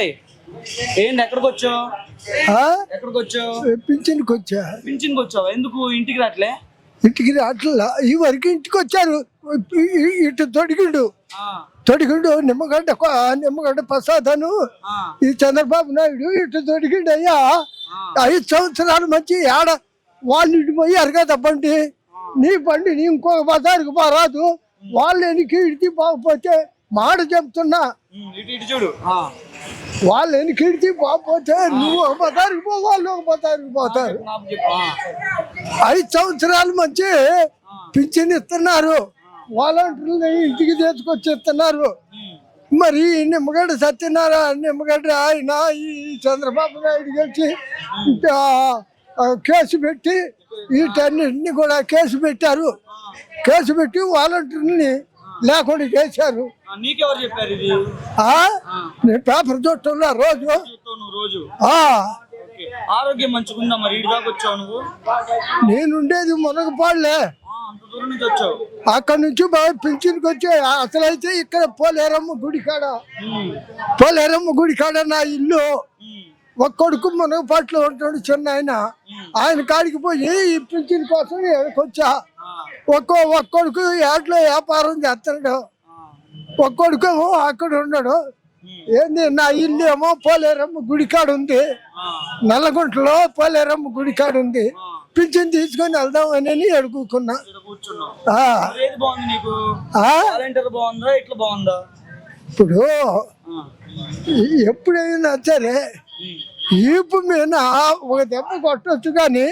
బాబాయ్ ఏంటి ఎక్కడికి వచ్చావు? ఎక్కడికి వచ్చావు? పింఛన్కి వచ్చా. పింఛన్కి వచ్చావు? ఎందుకు ఇంటికి రావట్లే? ఇంటికి అట్లా ఈ వరకు ఇంటికి వచ్చారు. ఇటు తొడిగిండు. తొడిగిండు నిమ్మగడ్డ నిమ్మగడ్డ ప్రసాదను. ఈ చంద్రబాబు నాయుడు ఇటు తొడిగిండు. అయ్యా. ఐదు సంవత్సరాల మంచి ఆడ వాళ్ళు ఇటు పోయారు కదా బండి. నీ బండి నీ ఇంకొక బజారుకు పోరాదు. వాళ్ళు ఎనికి ఇడికి పోకపోతే మాట చెప్తున్నా. చూడు. వాళ్ళు ఎనికి ఇడికి పోకపోతే నువ్వు ఒక బజారుకు పో వాళ్ళు ఒక బజారుకు పోతారు ఐదు సంవత్సరాలు మంచి పింఛన్ ఇస్తున్నారు. వాలంటీర్లు ఇంటికి తీసుకొచ్చి ఇస్తున్నారు. మరి నిమ్మగడ్డ సత్యనారాయణ నిమ్మగడ్డ ఆయన ఈ చంద్రబాబు నాయుడు ఆ, కేసు పెట్టి వీటన్నిటిని కూడా కేసు పెట్టారు. కేసు పెట్టి వాలంటీర్ని లేకుండా చేశారు. నీకెవరు చెప్పారు ఇది? నేను పేపర్ చుట్టంలో రోజు. రోజు? ఆరోగ్యం మంచిగుందా మరి? ఇటు దాకా వచ్చావు నువ్వు? నేనుండేది మునగపాడులే అక్కడి నుంచి బాగా పింఛన్కి వచ్చే అసలైతే ఇక్కడ పోలేరమ్మ గుడి కాడ. ఉమ్, పోలేరమ్మ గుడి కాడ నా ఇల్లు. ఒక కొడుకు మునగపాట్లో ఉంటాడు చిన్న ఆయన. ఆయన కాడికి పోయి ఈ పింఛన్ కోసం వచ్చా ఒక్కో ఒక్క కొడుకు ఏట్లో వ్యాపారం చేస్తున్నాడు ఆ, ఒక్క కొడుకు ఏమో అక్కడ ఉన్నాడు. ఏంది నా ఇల్లు ఏమో పోలేరమ్మ గుడి కాడ ఉంది. నల్లగుంటలో పోలేరమ్మ గుడి కాడ ఉంది. పింఛన్ తీసుకొని అడుగుకున్నా బాగుందా ఇట్లా బాగుందా? ఇప్పుడు ఎప్పుడైనా సరే ఈపు మీద ఒక దెబ్బ కొట్టొచ్చు కానీ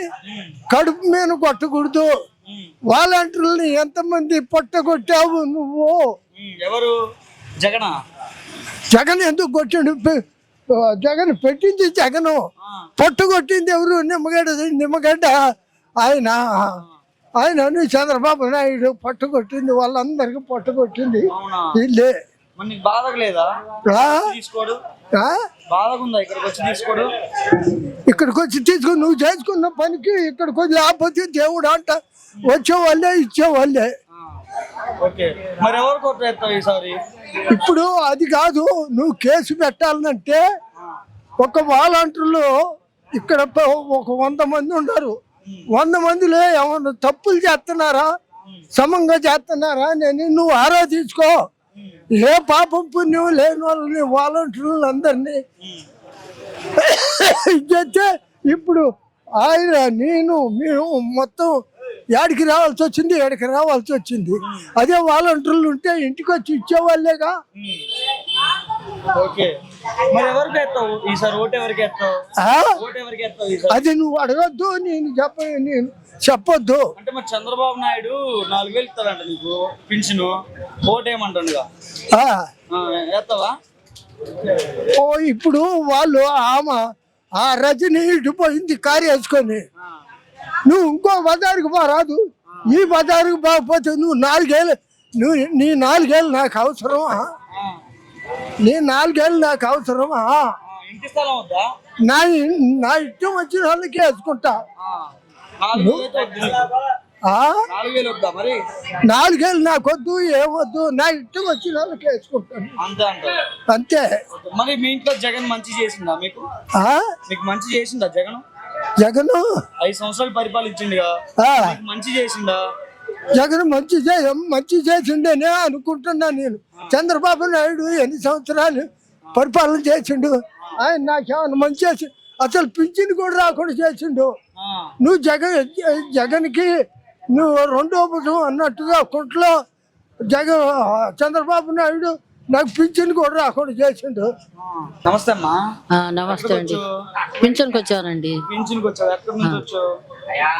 కడుపు మీద కొట్టకూడదు. వాలంటీర్లని ఎంతమంది పొట్టగొట్టావు నువ్వు. ఎవరు? జగనా? జగన్ ఎందుకు కొట్టిండు? జగన్ పెట్టింది జగను. ఆ, పొట్టగొట్టింది ఎవరు? నిమ్మగడ్డ నిమ్మగడ్డ ఆయన. ఆయన చంద్రబాబు నాయుడు పట్టుకొట్టింది వాళ్ళందరికీ పట్టుకొట్టింది. ఇల్లే. ఇక్కడికి వచ్చి తీసుకుని నువ్వు చేసుకున్న పనికి ఇక్కడికి వచ్చి లేకపోతే దేవుడు అంట. వచ్చే వాళ్ళే ఇచ్చే వాళ్ళే ఆ, ఓకే. మరి ఎవరు కొట్టేస్తావు ఈసారి? ఇప్పుడు అది కాదు నువ్వు కేసు పెట్టాలంటే ఒక వాలంటీర్లు ఇక్కడ ఒక వంద మంది ఉన్నారు వంద మందిలో ఏమన్నా తప్పులు చేస్తున్నారా? సమంగా చేస్తున్నారా నేను నువ్వు ఆరా తీసుకో. ఏ పాపం పుణ్యం లేని వాళ్ళని వాలంటీర్లు అందరినీ చేస్తే ఇప్పుడు ఆయన నేను మేము మొత్తం యాడికి రావాల్సి వచ్చింది ఏడికి రావాల్సి వచ్చింది. అదే వాలంటీర్లు ఉంటే ఇంటికి వచ్చి ఇచ్చేవాళ్ళేగా. అది నువ్వు అడగద్దు నేను చెప్ప నేను చెప్పొద్దు. అంటే మరి చంద్రబాబు నాయుడు నాలుగు వేలు ఇస్తాడంట నీకు పింఛను. ఓటు ఏమంటాడుగా ఆ. వేస్తావా? ఓ ఇప్పుడు వాళ్ళు ఆమె ఆ రజని ఇటు పోయింది కారు వేసుకొని నువ్వు ఇంకో బజారుకు పోరాదు ఈ బజారుకు పోకపోతే నువ్వు నాలుగేళ్ళు నువ్వు నీ నాలుగేళ్ళు నాకు అవసరమా? నీ నాలుగేళ్ళు నాకు అవసరమా? నా నా ఇష్టం వచ్చిన వాళ్ళకి వేసుకుంటా. నాలుగేళ్ళు నాకు వద్దు? ఏమొద్దు నా ఇష్టం వచ్చిన వాళ్ళకి వేసుకుంటాను. అంతే మరి మీ ఇంట్లో జగన్ మంచి చేసిందా? మీకు మంచి చేసిందా జగన్? జగను. ఐదు సంవత్సరాలు పరిపాలించిండుగా. మంచి చేసిందా జగన్ మంచి చే- మంచి చేసిండేనే అనుకుంటున్నా నేను. చంద్రబాబు నాయుడు ఎన్ని సంవత్సరాలు పరిపాలన చేసిండు? ఆయన నాకేమన్నా మంచి చేసి అసలు పింఛన్ కూడా రాకుండా చేసిండు. నువ్వు జగన్ జగన్కి నువ్వు రెండో అన్నట్టుగా కుంట్లో జగన్ చంద్రబాబు నాయుడు నాకు పింఛన్ కూడా రాకుండా చేసిండు. నమస్తే అమ్మా. ఆ, నమస్తే అండి. పింఛన్కి వచ్చానండి పింఛన్కి వచ్చావు ఎక్కడి నుంచి వచ్చావు?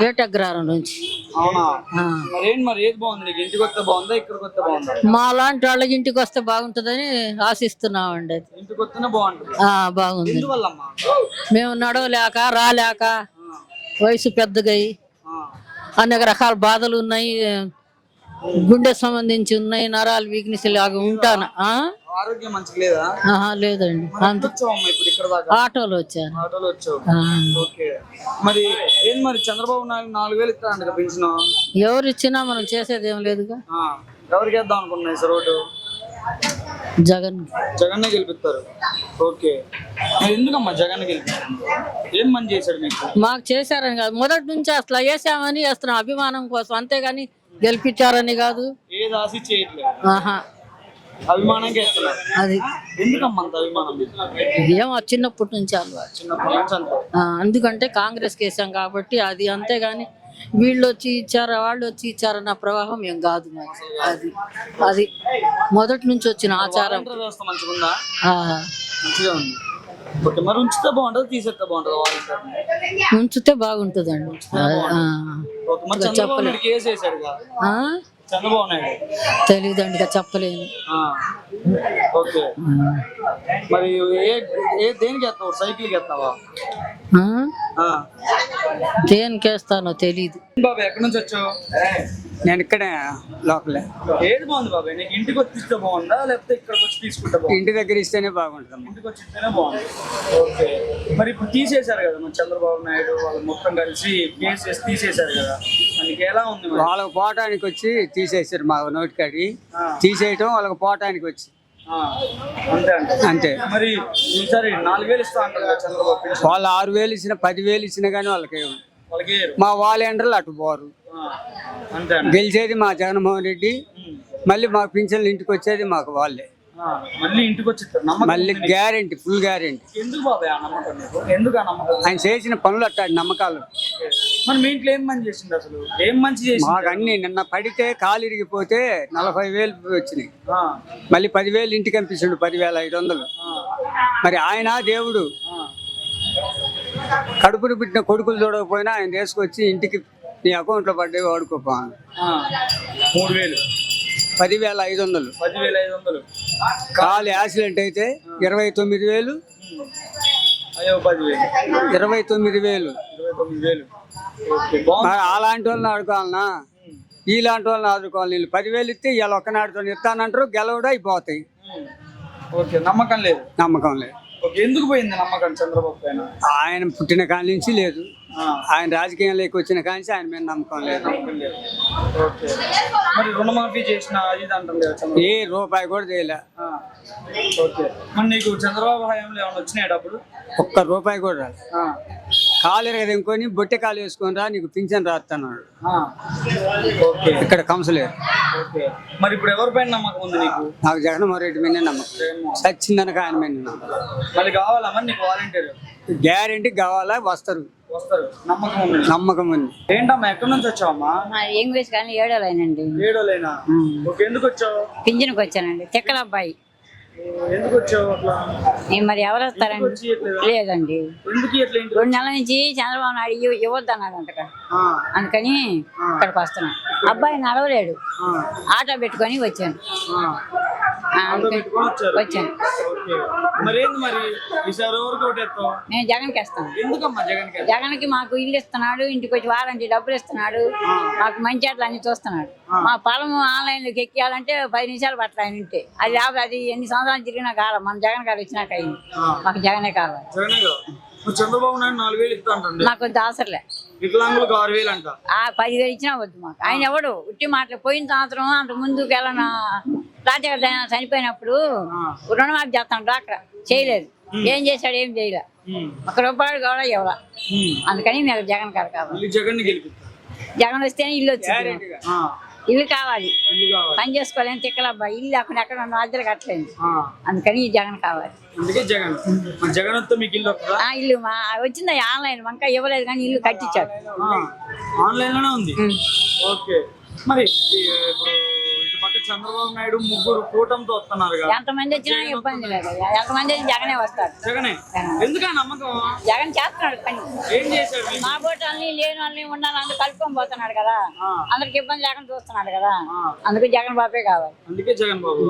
ఏటగ్రహారం నుంచి. అవునా? ఆ. మరి ఏంటి మరి? ఏది బాగుంది నీకు? ఇంటికి వస్తే బాగుందా ఇక్కడికి వస్తే బాగుందా? మా లాంటి వాళ్ళకి ఇంటికి వస్తే బాగుంటుందని ఆశిస్తున్నామండి అది. ఇంటికి వస్తేనే బాగుంటుంది. ఆ, బాగుంది. ఎందువల్లమ్మా? మేము నడవలేక రాలేక వయసు పెద్దగయి ఆ, అనేక రకాల బాధలు ఉన్నాయి. గుండె సంబంధించి ఉన్నాయి నరాలు వీక్నెస్ లాగా ఉంటాను? ఆరోగ్యం మంచిగా లేదా? లేదండి. ఆటోలో వచ్చాను. ఆటోలో వచ్చావు. మరి ఏం మరి చంద్రబాబు నాయుడు నాలుగు వేలు ఇస్తాడంట పెంచిన ఎవరు ఇచ్చినా మనం చేసేది ఏం లేదుగా ఎవరికి వేద్దాం అనుకున్నాయి సార్ ఓటు జగన్. జగన్నే గెలిపిస్తారు. ఓకే. ఎందుకమ్మా జగన్ గెలిపిస్తారు? ఏం మంచి చేశాడు మీకు మాకు చేశారని కాదు. మొదటి నుంచి అసలు వేసామని వేస్తున్నాం అభిమానం కోసం అంతేగాని గెలిపించారని కాదు. ఏది ఆశ చేయట్లేదు ఆహా. అభిమానంగా ఇస్తున్నారు అది. ఎందుకమ్మా అంత అభిమానం మీకు? ఏమో చిన్నప్పటి నుంచి అలవాటు. చిన్నప్పటి నుంచి అంత. ఆ, ఎందుకంటే కాంగ్రెస్ కేసాం కాబట్టి అది అంతేగాని వీళ్ళు వచ్చి ఇచ్చారా వాళ్ళు వచ్చి ఇచ్చారన్న ప్రవాహం ఏం కాదు మాకు అది. అది. మొదటి నుంచి వచ్చిన ఆచారం. వాలంటీర్ వ్యవస్థ మంచిగా ఉందా ఆ, మంచిగా ఉంది. ఓకే మరి ఉంచితే బాగుంటుంది తీసేస్తే బాగుంటుంది వాలంటీర్ ఉంచితే బాగుంటుందండి. నాయుడు కేసు వేసాడుగా ఆ? చంద్రబాబు నాయుడు. చెప్పలేను. ఆ, ఓకే. మరి ఏ ఏ దేనికి ఎత్తావు సైకిల్కి ఎత్తావా ఆ? ఆ. దేనికి వేస్తానో తెలీదు. బాబాయ్ ఎక్కడి నుంచి వచ్చావు? నేను ఇక్కడే లోకలే. ఏది బాగుంది బాబాయ్ నీకు ఇంటికి వచ్చి ఇస్తే బాగుందా లేకపోతే ఇక్కడికి వచ్చి తీసుకుంటే బాగుందా? ఇంటి దగ్గర ఇస్తేనే బాగుంటుందమ్మా. ఇంటికి వచ్చి ఇస్తేనే బాగుంది. ఓకే. మరి ఇప్పుడు తీసేశారు కదా మన చంద్రబాబు నాయుడు వాళ్ళు మొత్తం కలిసి కేసు తీసేశారు కదా. మనకి ఎలా ఉంది మరి? వాళ్ళకి పోవటానికి వచ్చి తీసేసారు మా నోటికాడి. తీసేయటం వాళ్ళకి పోవటానికి వచ్చి. అంతే మరి ఈసారి నాలుగు వేలు ఇస్తా అంటారు కదా చంద్రబాబు పెన్షన్. వాళ్ళు ఆరు వేలు ఇచ్చిన పదివేలు ఇచ్చినా కానీ వాళ్ళకి వాళ్ళకి ఇయ్యరు. మా వాలంటీర్లు అటు పోరు. ఆ, అంతే అండి గెలిచేది మా జగన్మోహన్ రెడ్డి. మళ్ళీ మా పింఛన్లు ఇంటికి వచ్చేది మాకు వాళ్ళే. మళ్ళీ ఇంటికి వచ్చి మళ్ళీ. గ్యారెంటీ ఫుల్ గ్యారెంటీ ఎందుకు బాబాయ్ ఆ నమ్మకం నీకు? ఎందుకు ఆ నమ్మకం? ఆయన చేసిన పనులు అట్టాడు నమ్మకాలు. మరి మీ ఇంట్లో ఏం మంచి చేసింది అసలు? ఏం మంచి చేసింది మాకు అన్ని నిన్న పడితే కాలు ఇరిగిపోతే నలభై వేలు వచ్చినాయి. ఆ, మళ్ళీ పదివేలు ఇంటికి పంపించిండు పదివేల ఐదు వందలు. మరి ఆయన దేవుడు ఆ. కడుపును పుట్టిన కొడుకులు చూడకపోయినా ఆయన తీసుకొచ్చి ఇంటికి నీ అకౌంట్లో పడ్డవి వాడుకోపోను ఆ, మూడు వేలు. పదివేల ఐదు వందలు. పదివేల ఐదు వందలు. కాలు యాక్సిడెంట్ అయితే ఇరవై తొమ్మిది వేలు. ఇరవై తొమ్మిది వేలు. అలాంటి వాళ్ళని ఆడుకోవాలనా? ఇలాంటి వాళ్ళని ఆదుకోవాలి వీళ్ళు పదివేలు ఇస్తే ఇవాళ ఒక్కనాడుతో ఇస్తానంటారు గెలవడం అయిపోతాయి. ఓకే నమ్మకం లేదు. నమ్మకం లేదు. ఎందుకు పోయింది నమ్మకం చంద్రబాబు ఆయన పుట్టిన కాడి నుంచి లేదు. ఆయన రాజకీయంలోకి వచ్చిన కాడి నుంచి ఆయన మీద నమ్మకం లేదు. మరి రుణమాఫీ చేసిన అది ఏ రూపాయి కూడా చేయలే మరి నీకు చంద్రబాబు హయాంలో ఏమైనా వచ్చినాయి డబ్బులు? ఒక్క రూపాయి కూడా రాలేదు ఆ, కాలు ఎరగదనుకొని బొట్టె కాలు వేసుకొని రా నీకు పింఛన్ రాస్తున్నాడు ఇక్కడ ఓకే. మరి ఇప్పుడు ఎవరిపైన నమ్మకం ఉంది నీకు? నాకు జగన్మోహన్ రెడ్డి మీద నమ్మకం. సచ్చిందనక ఆయన మీద నమ్మకం. మరి నీకు వాలంటీర్? గ్యారెంటీ కావాలా? వస్తారు. వస్తారు. నమ్మకం ఉంది. నమ్మకం ఉంది. ఏంటమ్మా ఎక్కడి నుంచి వచ్చావమ్మా? ఇంగ్లీష్ కానీ ఏడోలేనండి ఏడోలేనా ఎందుకు వచ్చావు? పింఛన్కి వచ్చానండి. తిక్కల అబ్బాయి. ఎందుకు వచ్చావు అట్లా? నేను మరి ఎవరు వస్తారండి? లేదండి. రెండు నెలల నుంచి చంద్రబాబు నాయుడు ఇవ్వ- ఇవ్వద్దు అన్నాడంట ఆ, అందుకని ఇక్కడికి వస్తున్నా. అబ్బాయి నడవలేడు. ఆటో పెట్టుకొని వచ్చాను. వచ్చాను. నేను జగన్కి వేస్తాను. ఎందుకమ్మా జగన్కి జగన్కి మాకు ఇల్లు ఇస్తున్నాడు ఇంటికి వచ్చి వారంటీ డబ్బులు ఇస్తున్నాడు మాకు మంచి అట్లా అన్ని చూస్తున్నాడు. మా పొలం ఆన్లైన్లోకి ఎక్కియాలంటే పది నిమిషాలు పట్ల ఆయన ఉంటే. అది అది ఎన్ని సంవత్సరాలు తిరిగినా కాలం మన జగన్ గారు వచ్చినాక అయింది. మాకు జగనే కావాలి. జగనే కదా. మరి చంద్రబాబు నాయుడు నాలుగు వేలు ఇస్తా అంటండి. మాకు కొంత అవసరంలే వికలాంగులకు ఆరు వేలు అంట. పదివేలు ఇచ్చినా వద్దు మాకు. ఆయన ఎవడు? ఉట్టి మాటలు. పోయిన సంవత్సరం అంత ముందుకు వెళ్ళిన? రాజకీయ చనిపోయినప్పుడు రుణమాఫీ చేస్తాను డాక్టర్ చేయలేదు. ఏం చేశాడు ఏం చేయలే. ఒక రూపాయలు కూడా ఇవ్వాల. అందుకని మీకు జగన్ గారు కావాలి. మళ్ళీ జగన్ జగన్ వస్తేనే ఇల్లు వచ్చింది. ఇల్లు కావాలి. పని చేసుకోలేని తిక్కలబ్బా ఇల్లు అక్కడ ఎక్కడ ఉన్న అద్దెలు కట్టలేదు అందుకని ఈ జగన్ కావాలి. అందుకే జగన్. మరి జగన్ వస్తే మీకు ఇల్లు వస్తుందా? ఆ ఇల్లు మా వచ్చింది ఆన్లైన్. వంక ఇవ్వలేదు కానీ ఇల్లు కట్టించాడు. ఆన్లైన్లోనే ఉంది. ఓకే. మరి పక్క చంద్రబాబు నాయుడు ముగ్గురు కూటమితో వస్తున్నారు కదా. ఎంతమంది వచ్చినా ఇబ్బంది లేదు. ఎంతమంది వచ్చి జగనే వస్తాడు. జగనే. ఎందుకా నమ్మకం? జగన్ చేస్తున్నాడు పని. ఏం చేశాడు? మా బోటాలని లేని వాళ్ళని ఉండాలని అందరూ కలుపుకొని పోతున్నాడు కదా. అందరికి ఇబ్బంది లేకుండా చూస్తున్నాడు కదా. అందుకు జగన్ బాబే కావాలి. అందుకే జగన్ బాబు.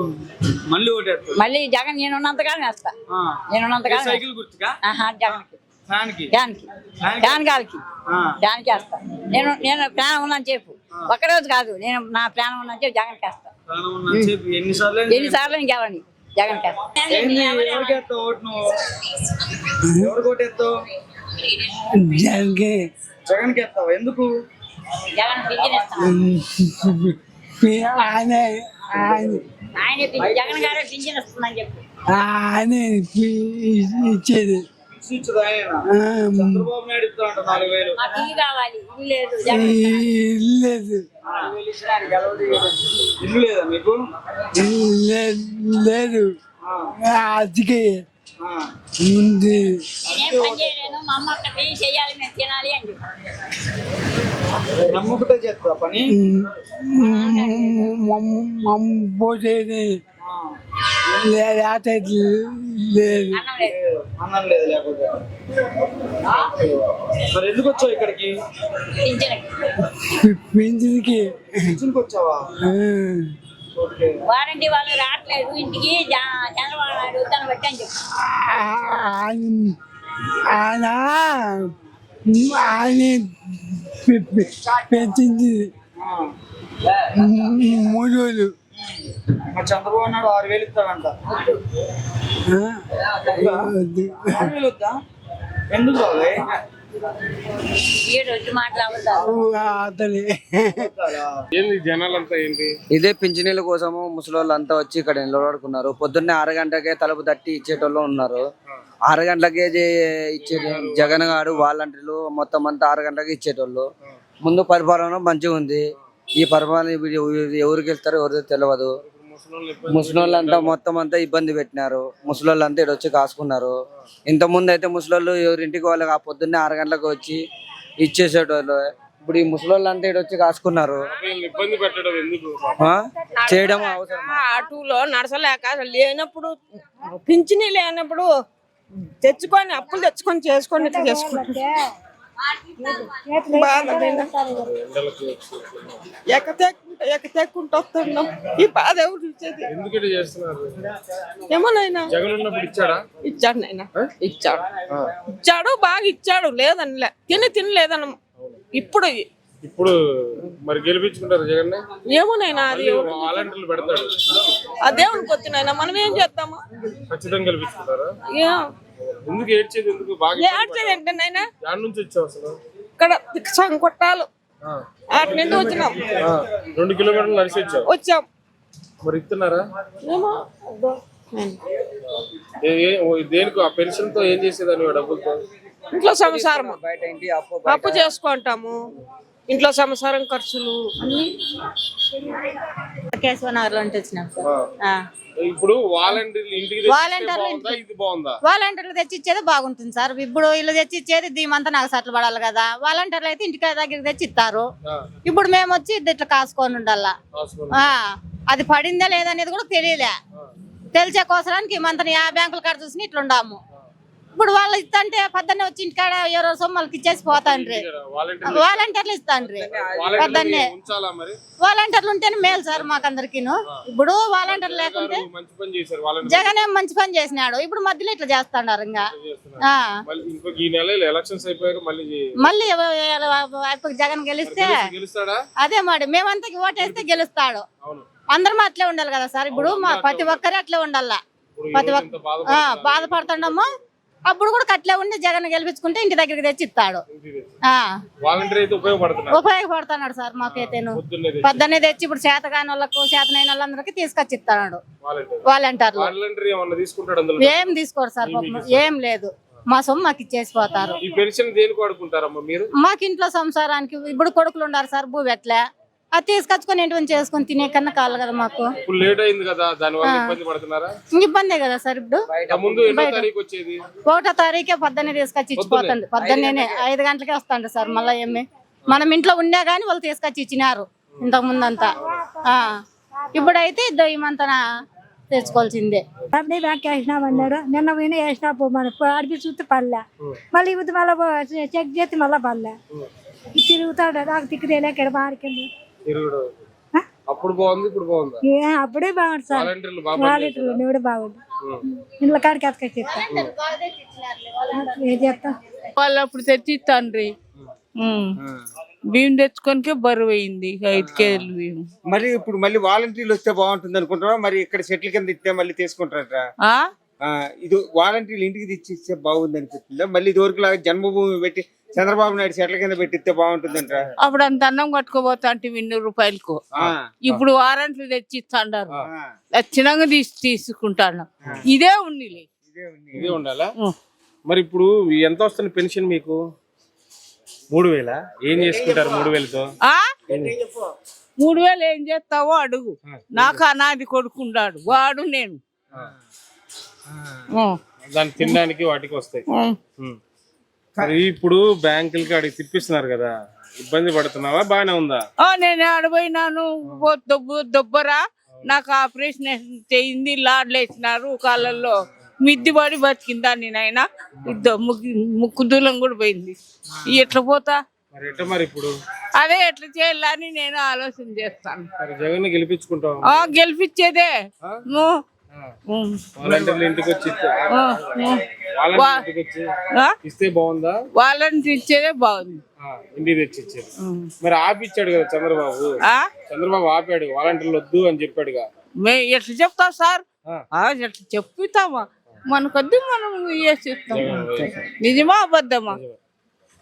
మళ్ళీ ఓటేస్తారు. మళ్ళీ జగన్ నేను ఉన్నంతకాలం వేస్తా. నేను ఉన్నంతకాలం. సైకిల్ గుర్తుగా వేస్తా. నేను నేను ప్రాణం ఉన్నాను చెప్పు. ఒక్కరోజు కాదు. నేను నా ప్రాణం ఉన్నాను చెప్పు జగన్కి వేస్తా. ఫ్యాన్ ఉన్నంత సేపు ఎన్నిసార్లు జగన్కి. జగన్ వేస్తావు ఎందుకు జగన్ పింఛన్ ఇస్తాను ఆయన ఆయన. జగన్ గారు పింఛన్ వస్తుందని చెప్పి. ఆయన ఇచ్చేది. ఇచ్చుదా ఆయన చంద్రబాబు నాయుడు ఇస్తాడంట నాలుగు వేలు మాకు ఇల్లు కావాలి ఇల్లు లేదు ఇల్లు లేదా మీకు లేదు. ఉంది నమ్ముకుంటే చేస్తా పని పోసేది ఆ, లేకపోతే లేదు అన్నం లేదు అన్నం లేదు లేకపోతే. మరి ఎందుకు వచ్చావు ఇక్కడికి? పింఛన్కి. వచ్చావా? వారంటీ వాళ్ళు రావట్లేదు ఇంటికి జా- చంద్రబాబు నాయుడు తను బట్టి అని చెప్పి. ఆయన ఆయన పెంచింది. మూడు రోజులు. మరి చంద్రబాబు నాయుడు ఆరు వేలు ఇస్తాడంట. ఆరు వేలు వద్దా? ఎందుకు రాలే ఏడు వచ్చి మాట్లాడతారు. అతని. ఏంది జనాలంతా ఏంటి ఇదే పింఛనీల కోసము ముసలోళ్ళంతా వచ్చి ఇక్కడ నిలబడుకున్నారు. పొద్దున్నే ఆరు గంటకే తలుపు తట్టి ఇచ్చేటోళ్ళు ఉన్నారు. ఆరు గంటలకే చే- ఇచ్చే జగన్ గారు వాలంటీర్లు మొత్తం అంతా ఆరు గంటలకే ఇచ్చేటోళ్ళు. ముందు పరిపాలన మంచిగా ఉంది ఈ ఎవ- ఎవరికి వెళ్తారో ఎవరిదో తెలియదు ముసలోళ్ళంతా మొత్తం అంతా ఇబ్బంది పెట్టినారు. ముసలోళ్ళంతా ఇక్కడ వచ్చి కాసుకున్నారు. ఇంత ముందు అయితే ముసలోళ్ళు ఎవరింటికి వాళ్ళకి ఆ పొద్దున్నే ఆరు గంటలకు వచ్చి ఇచ్చేసేటోళ్ళు. ఇప్పుడు ఈ ముసలోళ్ళంతా ఇక్కడ వచ్చి కాసుకున్నారు. వీళ్ళని ఇబ్బంది పెట్టడం ఎందుకు? ఆ? చేయడం అవసరం ఆ ఆటోలో నడసలేక లేనప్పుడు పింఛని లేనప్పుడు తెచ్చుకొని అప్పులు తెచ్చుకొని చేసుకొని ఇట్లా చేసుకుంటారు. ఎకతెక్కుంటా ఎకతెక్కుంటూ వస్తున్నాం ఈ బాధ ఎవరు ఇచ్చేది ఎందుకు ఇట్లా చేస్తున్నారు ఏమోనైనా జగన్ ఉన్నప్పుడు ఇచ్చాడా. నాయన ఇచ్చాడు ఇచ్చాడు బాగా ఇచ్చాడు లేదనిలే. తిని తినలేదన్న ఇప్పుడు ఇప్పుడు మరి గెలిపించుకుంటారు జగన్ ఏమోనైనా అది వాలంటీర్లు పెడతాడు. వచ్చినాయన మనం ఏం చేద్దాము? ఖచ్చితంగా గెలిపించుకుంటారా? ఎందుకు ఏడ్చేది ఎందుకు? బాగా ఏడ్చేది ఏంటి నాయన? యాడ్ నుంచి వచ్చావు అసలు? ఇక్కడ సంకొట్టాలు. అటు నుంచి వచ్చినాం. రెండు కిలోమీటర్లు నడిచి వచ్చావు? వచ్చాం. మరి ఇస్తున్నారా దేనికి ఆ పెన్షన్తో ఏం చేసేదాన్ని డబ్బులతో? ఇంట్లో సంసారం అప్పు చేసుకుంటాము. ఇంట్లో సంసారం ఖర్చులు అన్ని? కేశవనగర్లో వచ్చినాం సార్. ఆ. ఇప్పుడు వాలంటీర్లు ఇంటికి వాలంటీర్లు బాగుందా? ఇది బాగుందా? వాలంటీర్లు తెచ్చిచ్చేది బాగుంటుంది సార్. ఇప్పుడు వీళ్ళు తెచ్చిచ్చేది దీమంతా నాకు సట్లు పడాలి కదా. వాలంటీర్లు అయితే ఇంటికి దగ్గరికి తెచ్చి ఇస్తారు ఆ, ఇప్పుడు మేము వచ్చి ఇట్లా కాసుకొని ఉండాలా. అది పడిందా లేదనేది కూడా తెలియలే. తెలిసే కోసరానికి మంతని ఆ బ్యాంకుల కాడ చూసి ఇట్లా ఉండాము ఇప్పుడు వాళ్ళు ఇస్తంటే పొద్దున్నే వచ్చి ఇంటికాడ ఎవరో సొమ్మలకి ఇచ్చేసి పోతాండ్రి. వాలంటీర్లు ఇస్తాండ్రి. పొద్దున్నే. మరి వాలంటీర్లు ఉంటేనే మేలు సార్ మాకందరికీను. ఇప్పుడు వాలంటీర్లు లేకుంటే వాలంటీర్ జగన్ ఏం మంచి పని చేసినాడు. ఇప్పుడు మధ్యలో ఇట్లా చేస్తాడారు ఇంకా. ఆ. మళ్ళీ జగన్ గెలిస్తే అదే మరి మేమంతా ఓటేస్తే గెలుస్తాడు. అందరం అట్లే ఉండాలి కదా సార్. ఇప్పుడు ప్రతి ఒక్కరు అట్లే ఉండాలా. ప్రతి ఒక్క ఇంత బాధ ఆ, బాధపడుతున్నాము అప్పుడు కూడా అట్లే ఉండి జగన్ గెలిపించుకుంటే ఇంటి దగ్గరికి తెచ్చి ఇస్తాడు. ఉపయోగపడుతున్నాడు సార్ మాకైతేను. పొద్దున్నే తెచ్చి. ఇప్పుడు చేతగాని వాళ్ళకు చేతనైన వాళ్ళందరికీ తీసుకొచ్చి ఇస్తాడు. వాలంటీర్. వాలంటీర్లు. ఏం తీసుకోరు సార్. ఏం లేదు. మా సొమ్ము మాకు ఇచ్చేసిపోతారు. వాడుకుంటారమ్మా మీరు? మాకు ఇంట్లో సంసారానికి ఇప్పుడు కొడుకులు ఉండారు సార్ భూ ఎట్లా? అది తీసుకొచ్చుకొని ఏంటి చేసుకొని తినే కన్నా కావాలి కదా మాకు. ఇప్పుడు లేట్ అయింది కదా దాని వల్ల ఇబ్బంది పడుతున్నారా? ఇంక ఇబ్బందే కదా సార్ ఇప్పుడు? ఆ ముందు ఎన్నో తారీఖు వచ్చేది? ఒకటో తారీఖే పొద్దున్నే తీసుకొచ్చి ఇచ్చిపోతుంది పొద్దున్నే. ఐదు గంటలకే వస్తాండి సార్ మళ్ళీ ఏమి. మనం ఇంట్లో ఉన్నా కానీ వాళ్ళు తీసుకొచ్చి ఇచ్చినారు ఇంతకు ముందంతా. ఆ. ఇప్పుడైతే ఇద్దో ఈమంతన తెచ్చుకోవాల్సిందే. బ్యాంక్ వేసినామన్నాడు నిన్న పోయినా వేసినా మన అడిపి చూస్తే పడలే. మళ్ళీ ఇది మళ్ళీ చెక్ చేస్తే మళ్ళీ పడలే. తిరుగుతాడు నాకు తిక్కు తెలియక ఇక్కడ బారికింది తిరుగుడు. అప్పుడు బాగుంది ఇప్పుడు బాగుందా? ఏ అప్పుడే బాగుంది సార్. వాలంటీర్లు బాగా నువ్వు బాగుంది. ఇంట్లో కాడికి ఎత్తకొచ్చి ఏం చేస్తాం? వాళ్ళు అప్పుడు తెచ్చి ఇస్తాండ్రి బియ్యం తెచ్చుకోనికే బరువు అయింది ఐదు కేజీలు బియ్యం. మరి ఇప్పుడు మళ్ళీ వాలంటీర్లు వస్తే బాగుంటుంది అనుకుంటున్నా మరి ఇక్కడ చెట్ల కింద ఇస్తే మళ్ళీ తీసుకుంటారట? ఇది వాలంటీర్లు ఇంటికి తెచ్చి ఇస్తే బాగుంది అనిపిస్తుందా మళ్ళీ ఇది వరకు లాగా జన్మభూమి పెట్టి చంద్రబాబు నాయుడు చెట్ల కింద పెట్టిస్తే బాగుంటుందంట. అప్పుడు అంత అన్నం కట్టుకోబోతా అంటే ఇన్ని రూపాయలకు. ఇప్పుడు వారంట్లు తెచ్చి ఇస్తాండారు లక్షణంగా తీసి తీసుకుంటాను. ఇదే ఉండిలే ఇదే ఉండాలా? మరి ఇప్పుడు ఎంత వస్తుంది పెన్షన్ మీకు? మూడు వేల? ఏం చేసుకుంటారు మూడు వేలతో? ఆ? మూడు వేలు ఏం చేస్తావో అడుగు. నాకు అనాది కొడుకుంటాడు వాడు నేను. దాన్ని తినడానికి వాటికి వస్తాయి. మరి ఇప్పుడు బ్యాంకులకి అడిగి తిప్పిస్తున్నారు కదా ఇబ్బంది పడుతున్నావా? బాగానే ఉందా? ఆ, నేను ఆడపోయినాను ఓ దొబ్బు దొబ్బరా. నాకు ఆపరేషన్ చేయింది లాడ్లు వేసినారు కాళ్ళల్లో. మిద్ది పడి బతికిందా నేనైనా. ఇద్దో ముక్కు ముక్కు దూలం కూడా పోయింది. ఎట్లా పోతా? మరి ఎట్ట మరి ఇప్పుడు? అదే ఎట్లా చేయాలని నేను ఆలోచన చేస్తాను. మరి జగన్ గెలిపించుకుంటాం ఆ గెలిపించేదే. ను. ఇంటికి వచ్చి ఇస్తే- బాగుందా? వాళ్ళని ఇచ్చేదే బాగుంది. ఆ, ఇంటికి తెచ్చి ఇచ్చేది. మరి ఆపిచ్చాడు కదా చంద్రబాబు? చంద్రబాబు ఆపాడు వాలంటీర్లు వద్దు అని చెప్పాడుగా. మే ఎట్లా చెప్తావు సార్? ఎట్లా చెప్తామా? మనకొద్దు మనం చేసిస్తాం నిజమా అబద్ధమా?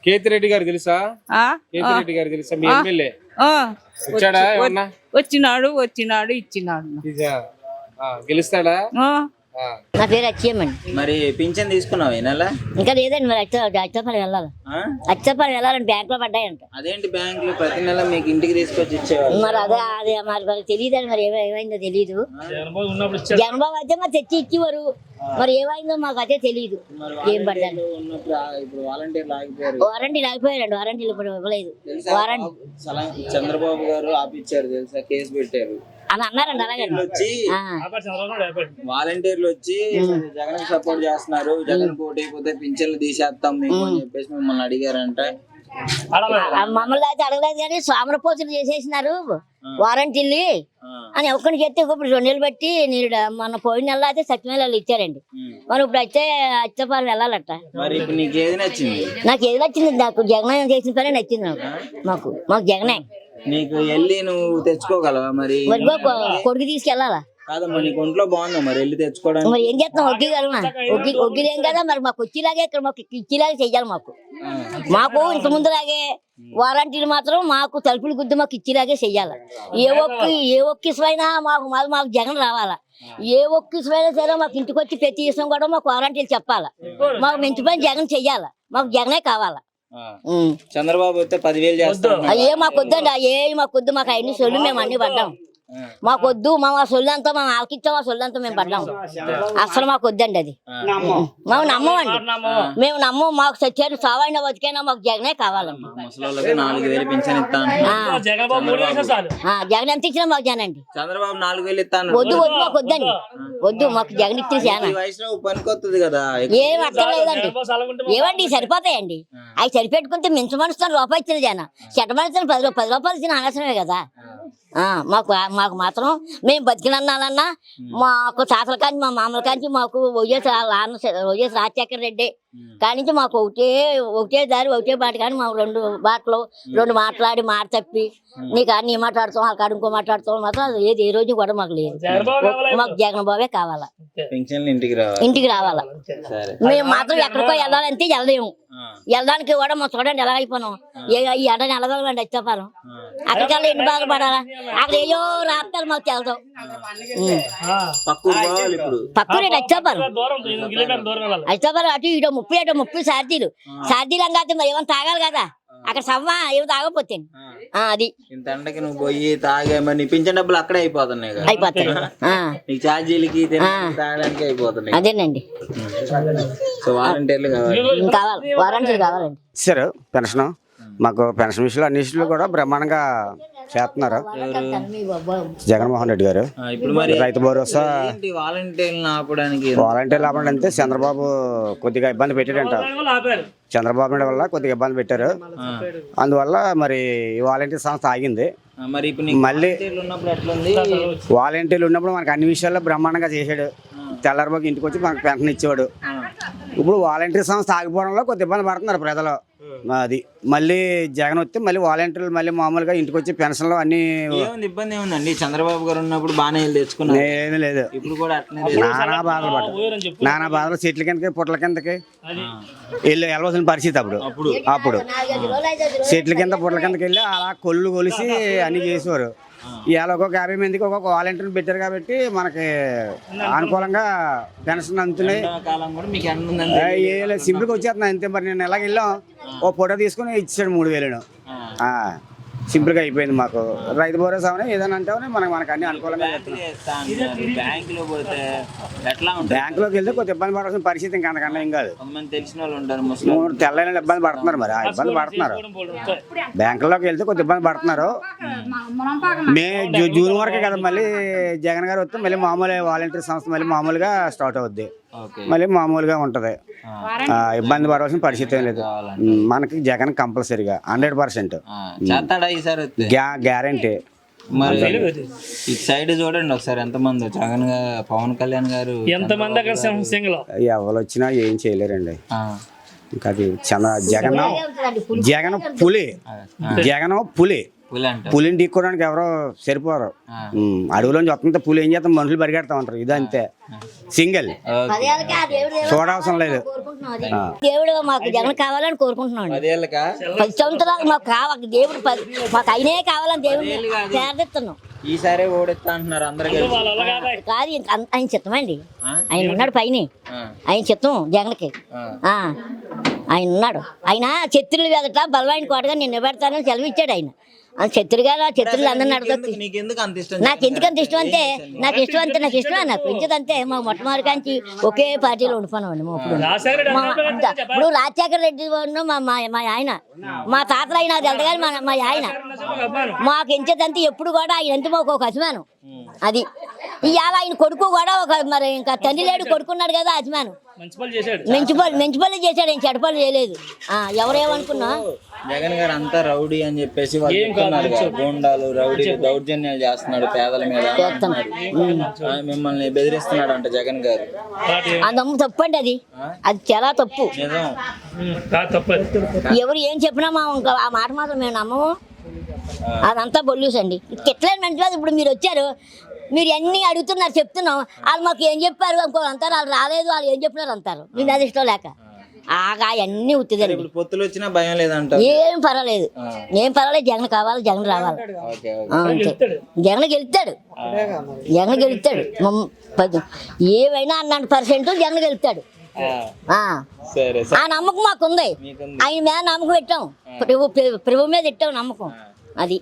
కేతిరెడ్డి గారు తెలుసా? ఆ? కేతిరెడ్డి గారు తెలుసా? మీ ఎమ్మెల్యే. వచ్చాడా వచ్చినాడు వచ్చినాడు ఇచ్చినాడు. గెలుస్తాడా. నా పేరు అచ్చయ్యమండి మరి పింఛన్ తీసుకున్నావు ఈ నెల? ఇంకా లేదండి మరి అచ్చ అచ్చపల్లి వెళ్ళాలి. ఆ? అచ్చపల్లి వెళ్ళాలని బ్యాంక్లో పడ్డాయంట. అదేంటి బ్యాంకులు ప్రతి నెల మీకు ఇంటికి తీసుకొచ్చి ఇచ్చేవాళ్ళు? మరి అదే అదే మరి మరి తెలియదండి మరి ఏమై- ఏమైందో తెలియదు జనబాబు అయితే మరి తెచ్చి ఇచ్చేవారు. మరి ఏమైందో మాకు అదే తెలియదు ఏం పడ్డాను వారంటీ వారంటీలు ఇప్పుడు ఇవ్వలేదు? వారంటీ చంద్రబాబు గారు ఆపిచ్చారు తెలుసా? కేసు పెట్టారు. అని అన్నారండి అలాగే వచ్చి ఆ. వాలంటీర్లు వచ్చి జగన్ సపోర్ట్ చేస్తున్నారు. జగన్ పోటీ అయిపోతే పింఛన్లు తీసేస్తాం మీకు అని చెప్పేసి మిమ్మల్ని అడిగారంట. ఆ మమ్మల్ని అయితే అడగలేదు కానీ సోమరపోతులు చేసేసినారు వారంటీలు అని ఒక్కడికి చెప్తే ఇప్పుడు రెండు నెలలు బట్టి నేను మన పోయిన నెల అయితే సత్యమేళ ఇచ్చారండి. మరి ఇప్పుడు అయితే అచ్చపాలు వెళ్ళాలట. మరి ఇప్పుడు నీకు ఏది నచ్చింది? నాకు ఏది నచ్చింది? నాకు జగన్ చేసిన పనే నచ్చింది నాకు. మాకు మాకు జగనే. నీకు వెళ్ళి నువ్వు తెచ్చుకోగలవా మరి? కొడుకు తీసుకెళ్ళాలా? కాదమ్మా నీకు ఒంట్లో బాగుందా మరి వెళ్ళి తెచ్చుకోవడానికి? మరి ఏం చేస్తాం? ఒగ్గి కలమా ఒగ్గి ఒగ్గిలేం కదా మరి మాకు వచ్చేలాగే ఇక్కడ మాకు ఇచ్చేలాగే చెయ్యాలి మాకు. మాకు ఇంత ముందులాగే వారంటీలు మాత్రం మాకు తలుపులు గుద్దు మాకు ఇచ్చేలాగే చెయ్యాలి. ఏ ఒక్క ఏ ఒక్క ఇసుమైనా మాకు మాకు మాకు జగన్ రావాలా? ఏ ఒక్క ఇసుమైనా సరే మాకు ఇంటికి వచ్చి ప్రతి ఇష్టం కూడా మాకు వారంటీలు చెప్పాలా? మాకు మంచి పని జగన్ చెయ్యాలా? మాకు జగనే కావాలా. చంద్రబాబు అయితే పదివేలు చేస్తాం అయ్యే మాకు వద్దండి. ఏ మాకు వద్దు. మాకు అన్ని సొల్లు మేము అన్ని పడ్డాం. మాకు వద్దు మా మా సొల్లంతా మేము ఆలకిచ్చాం ఆ సొల్లంతా మేము పడ్డాం అసలు మాకు వద్దండి అది. మేము నమ్మమండి మేము నమ్మం మాకు సత్యాన్ని సావైన బతికైనా మాకు జగనే కావాలండి. ఆ, జగన్ ఎంత ఇచ్చినా మాకు జగనండి. చంద్రబాబు నాలుగు వేలు ఇస్తాను. వద్దు వద్దు మాకు వద్దండి. వద్దు మాకు జగన్ ఇచ్చిన పనికొస్తుంది కదా. ఏం అక్కర్లేదండి ఏమండి సరిపోతాయండి? అవి సరిపెట్టుకుంటే మించు మనసుతో రూపాయి ఇచ్చిన జన మనసుతో పది పది రూపాయలు ఇచ్చిన అనవసరమే కదా. మాకు మాకు మాత్రం మేము బతికినన్నాలన్నా మాకు తాతల కానీ మా మామల కానీ మాకు వైఎస్ వైఎస్ రాజశేఖర రెడ్డి కాడి నుంచి మాకు ఒకటే ఒకటే దారి ఒకటే బాట కానీ మాకు రెండు బాటలు రెండు మాట్లాడి మాట తప్పి నీ కాడ నీ మాట్లాడుతాం ఆ కాడ ఇంకో మాట్లాడుతాం మాత్రం అది ఏది ఏ రోజు కూడా మాకు లేదు. మాకు జగన్ బాబే కావాలా. ఇంటికి రావాలి? ఇంటికి రావాలా. సరే. మేము మాత్రం ఎక్కడికో వెళ్ళాలంటే వెళ్ళలేము. వెళ్ళడానికి కూడా మా చూడండి ఎలా అయిపోయినాం ఏ ఈ ఎండని ఎలగలండి వచ్చేపారం అక్కడికల్లా ఎన్ని బాధపడాలా అక్కడ ఏయో రాత్రాలు మాకు వెళ్తాం పక్కూరు వచ్చేపారం వచ్చేపారం అటు ఇటు ముప్పై అటు ముప్పై సార్తీలు. సార్తీలు అంగాతే మరి ఏమైనా తాగాలి కదా. అక్కడ సవ్వ ఏమి తాగపోతే అది. ఇంత ఎండకి నువ్వు పోయి తాగే మరి నీ పింఛన్ డబ్బులు అక్కడే అయిపోతున్నాయి కదా. అయిపోతాయి నీకు ఛార్జీలకి తాగడానికి అయిపోతున్నాయి. అదేనండి. సో వాలంటీర్లు కావాలి. కావాలి. వారంటీలు కావాలండి. పెన్షన్. మాకు పెన్షన్ విషయంలో అన్ని విషయంలో కూడా బ్రహ్మాండంగా చేస్తున్నారు? జగన్మోహన్ రెడ్డి గారు. ఇప్పుడు మరి రైతు భరోసా. ఏంటి వాలంటీర్లను ఆపడానికి? వాలంటీర్ లాభం అంటే చంద్రబాబు కొద్దిగా ఇబ్బంది పెట్టాడంట. చంద్రబాబు నాయుడు వల్ల కొద్దిగా ఇబ్బంది పెట్టారు. అందువల్ల మరి ఈ వాలంటీర్ సంస్థ ఆగింది. మరి మళ్ళీ వాలంటీర్లు ఉన్నప్పుడు వాలంటీర్లు మనకు అన్ని విషయాల్లో బ్రహ్మాండంగా చేశాడు. తెల్లారిపోకి ఇంటికి వచ్చి మనకు పెన్షన్ ఇచ్చేవాడు. ఇప్పుడు వాలంటీర్ సంస్థ ఆగిపోవడంలో కొద్ది ఇబ్బంది పడుతున్నారు ప్రజలు. అది మళ్ళీ జగన్ వస్తే మళ్ళీ వాలంటీర్లు మళ్ళీ మామూలుగా ఇంటికి వచ్చి పెన్షన్లు అన్ని ఏముంది ఇబ్బంది ఏముందండి? చంద్రబాబు గారు ఉన్నప్పుడు బాగానే వెళ్ళి తెచ్చుకున్నారు. ఏమీ లేదు. ఇప్పుడు కూడా నానా బాధలు పడ్డ నానా బాధలు. చెట్ల కిందకి పుట్ల కిందకి. వెళ్ళి వెళ్ళవలసిన పరిస్థితి అప్పుడు. అప్పుడు. చెట్ల కింద పుట్ల కిందకి వెళ్ళి అలా కొల్లు కొలిసి అన్ని చేసేవారు. ఇవాళ ఒక్కొక్క యాభై మందికి ఒక్కొక్క వాలంటీర్ని పెట్టారు కాబట్టి మనకి అనుకూలంగా పెన్షన్ అందుతున్నాయి. సింపుల్గా వచ్చేస్తున్నాయి అంతే మరి. నేను ఎలాగ వెళ్ళాం ఓ ఫోటో తీసుకుని ఇచ్చాడు మూడు వేలు. సింపుల్గా అయిపోయింది మాకు. రైతు భరోసా ఏదైనా అంటే మనకి మనకు అన్ని అనుకూలంగా బ్యాంకులోకి వెళ్తే కొంచెం ఇబ్బంది పడాల్సిన పరిస్థితి ఇంకా అంతకన్నా ఏం కాదు. తెలిసిన వాళ్ళు తెల్లైన ఇబ్బంది పడుతున్నారు మరి. ఆ ఇబ్బంది పడుతున్నారు. బ్యాంకుల్లోకి వెళ్తే కొంచెం ఇబ్బంది పడుతున్నారు. మే జూ- జూన్ వరకే కదా మళ్ళీ జగన్ గారు వస్తే మళ్ళీ మామూలు వాలంటీర్ సంస్థ మళ్ళీ మామూలుగా స్టార్ట్ అవుద్ది. మళ్ళీ మామూలుగా ఉంటది. ఆ, ఇబ్బంది పడవలసిన పరిస్థితి ఏం లేదు. మనకి జగన్ కంపల్సరీగా హండ్రెడ్ పర్సెంట్. ఆ, చేస్తాడా ఈసారి వస్తే గ్యారంటీ. మరి ఇటు సైడ్ చూడండి ఒకసారి ఎంతమంది. జగన్ పవన్ కళ్యాణ్ గారు ఎంతమంది అక్కడ సింగల్? ఎవరు వచ్చినా ఏం చేయలేరండి. ఇంకా అది చాలా జగన్ జగన్ పులి. జగన్ పులి. పులిని ఢీక్కోవడానికి ఎవరో సరిపోరు. ఉమ్, అడవిలోంచి వస్తుంటే పులి ఏం చేస్తాం? మనుషులు పరిగెడతా ఉంటారు ఇది అంతే. సింగిల్. చూడవసరం లేదు. దేవుడు మాకు జగన్ కావాలని కోరుకుంటున్నాం. పదేళ్ళకా? పది సంవత్సరాలు మాకు కావాలి. దేవుడు పది మాకు అయినే కావాలని దేవుడిని ప్రార్థిస్తున్నాం. ఈసారి ఓడిస్తా అంటున్నారు అందరు కాదు. ఆయన చిత్తమండి ఆయన ఉన్నాడు పైన. ఆయన చిత్తం జగన్కి. ఆ, ఆయన ఉన్నాడు. ఆయన శత్రులు ఎదట బలమైన కోటగా నేను నిలబెడతానని సెలవు ఇచ్చాడు ఆయన. శత్రుగా శత్రులు అందరిని అడగచ్చు నీకు ఎందుకు అంత ఇష్టం నాకు ఎందుకంత ఇష్టం అంటే నాకు ఇష్టం అంతే నాకు ఇష్టమే నాకు పెంచదంతే. మా మొట్టమొదటి కాంచి ఒకే పార్టీలో ఉండిపోయినామండి మా ఇప్పుడు అంత- రాజశేఖర రెడ్డి మా మా మా ఆయన. మా తాతలు అయినా తెలుదు కానీ మా మా ఆయన. మాకు ఎంచేదంతే ఎప్పుడు కూడా ఆయన ఎంత మాకు ఒక అభిమానం. అది. ఇవాళ ఆయన కొడుకు కూడా ఒక మరి ఇంకా తండ్రి లేడు కొడుకున్నాడు కదా అభిమానం. మెంచిపల్లి మెంచిపల్లి చేశాడు ఏం చెడపల్లి చేయలేదు. ఆ, ఎవరేమనుకున్నా? జగన్ గారు అంతా రౌడీ అని చెప్పేసి వాళ్ళు చెప్తున్నారు కదా, గూండాలు రౌడీలు దౌర్జన్యాలు చేస్తున్నాడు పేదల మీద. ఆ, మిమ్మల్ని బెదిరిస్తున్నాడు అంట జగన్ గారు. ఆ నమ్ము తప్పు అండి అది అది చాలా తప్పు. నిజం. ఎవరు ఏం చెప్పినా మా ఇంకా ఆ మాట మాత్రం మేము నమ్మము. అదంతా బొల్యూస్ అండి. ఎట్లేదు మంచిది ఇప్పుడు మీరు వచ్చారు. మీరు ఎన్ని అడుగుతున్నారు చెప్తున్నాం వాళ్ళు మాకు ఏం చెప్పారు ఇంకో అంటారు వాళ్ళు రాలేదు వాళ్ళు ఏం చెప్పినారు అంటారు. మీకు అది ఇష్టం లేక. ఆగా అన్నీ ఉత్తిదండి పొత్తులు వచ్చినా భయం లేదంట ఏం పర్వాలేదు. ఏం పర్వాలేదు జగన్ కావాలి జగన్ రావాలి. అంతే. జగన్ గెలుస్తాడు. జగన్ గెలుస్తాడు. మమ్- పది- ఏవైనా అన్నాడు పర్సెంట్ జగన్ గెలుస్తాడు. ఆ. సరే ఆ నమ్మకం మాకుంది. ఆయన మీద నమ్మకం పెట్టాం. ప్రభు ప్రభు మీద పెట్టాం నమ్మకం. అది.